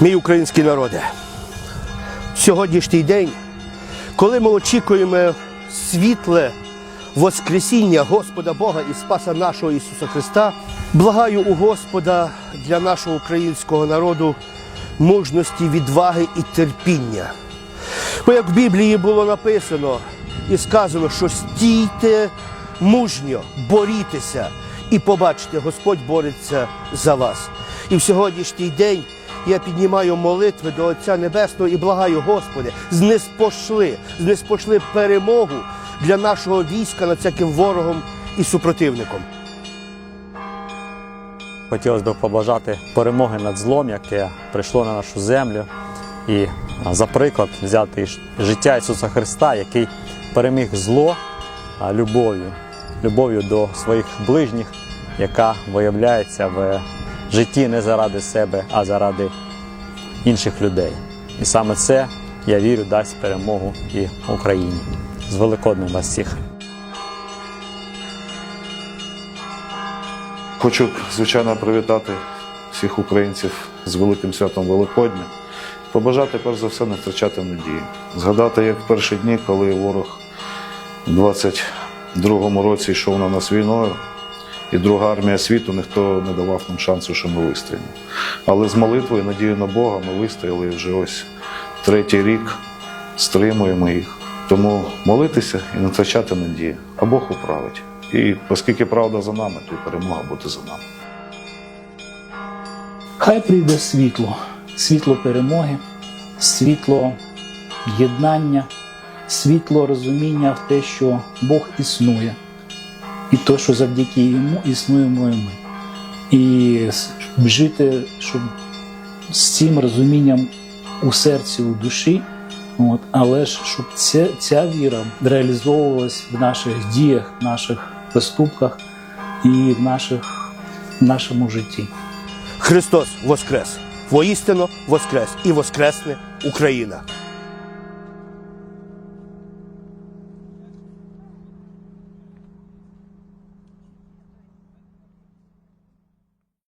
Мій український народе, сьогоднішній день, коли ми очікуємо світле Воскресіння Господа Бога і Спаса нашого Ісуса Христа, благаю у Господа для нашого українського народу мужності, відваги і терпіння. Бо як в Біблії було написано і сказано, що стійте мужньо, борітеся і побачите, Господь бореться за вас. І в сьогоднішній день я піднімаю молитви до Отця Небесного і благаю, Господи, знеспошли, знеспошли перемогу для нашого війська над всяким ворогом і супротивником. Хотілося б побажати перемоги над злом, яке прийшло на нашу землю, і за приклад взяти життя Ісуса Христа, який переміг зло любов'ю, любов'ю до своїх ближніх, яка виявляється в житті не заради себе, а заради інших людей. І саме це, я вірю, дасть перемогу і Україні. З Великоднем вас всіх! Хочу, звичайно, привітати всіх українців з великим святом Великодня. Побажати, перш за все, не втрачати надії. Згадати, як в перші дні, коли ворог у 22-му році йшов на нас війною, і друга армія світу ніхто не давав нам шансу, що ми вистоїмо. Але з молитвою, надією на Бога, ми вистояли вже ось третій рік стримуємо їх. Тому молитися і не втрачати надії, а Бог управить. І оскільки правда за нами, то і перемога буде за нами. Хай прийде світло, світло перемоги, світло єднання, світло розуміння в те, що Бог існує, і то, що завдяки йому існуємо і ми. І жити, щоб з цим розумінням у серці, у душі, от, але ж щоб ця, ця віра реалізовувалась в наших діях, в наших поступках і в, наших, в нашому житті. Христос Воскрес! Воістину Воскрес! І Воскресне Україна!